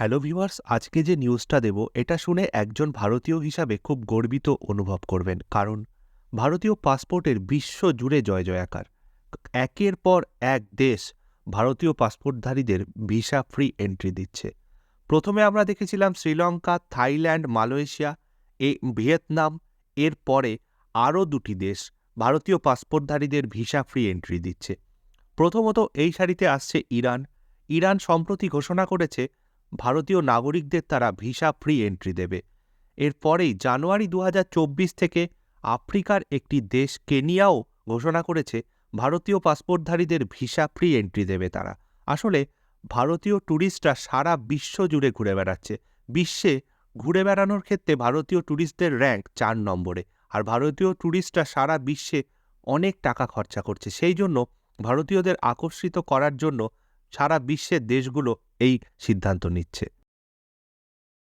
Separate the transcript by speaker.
Speaker 1: Hello viewers আজকে যে নিউজটা দেব, এটা শুনে একজন ভারতীয় হিসাবে খুব গর্বিত অনুভব করবেন। কারণ ভারতীয় পাসপোর্টের বিশ্ব জুড়ে জয় জয়াকার। একের পর এক দেশ ভারতীয় পাসপোর্টধারীদের ভিসা ফ্রি এন্ট্রি দিচ্ছে। প্রথমে আমরা দেখেছিলাম শ্রীলঙ্কা, থাইল্যান্ড, মালয়েশিয়া, এ ভিয়েতনাম, এর পরে আরও দুটি দেশ ভারতীয় পাসপোর্টধারীদের ভিসা ফ্রি এন্ট্রি দিচ্ছে। প্রথমত এই সারিতে আসছে ইরান। ইরান সম্প্রতি ঘোষণা করেছে ভারতীয় নাগরিকদের তারা ভিসা ফ্রি এন্ট্রি দেবে। এরপরেই জানুয়ারি দু হাজার চব্বিশ থেকে আফ্রিকার একটি দেশ কেনিয়াও ঘোষণা করেছে, ভারতীয় পাসপোর্টধারীদের ভিসা ফ্রি এন্ট্রি দেবে তারা। আসলে ভারতীয় ট্যুরিস্টরা সারা বিশ্ব জুড়ে ঘুরে বেড়াচ্ছে। বিশ্বে ঘুরে বেড়ানোর ক্ষেত্রে ভারতীয় ট্যুরিস্টদের র্যাঙ্ক চার নম্বরে আর ভারতীয় ট্যুরিস্টরা সারা বিশ্বে অনেক টাকা খরচা করছে। সেই জন্য ভারতীয়দের আকর্ষিত করার জন্য সারা বিশ্বের দেশগুলো এই সিদ্ধান্ত নিচ্ছে।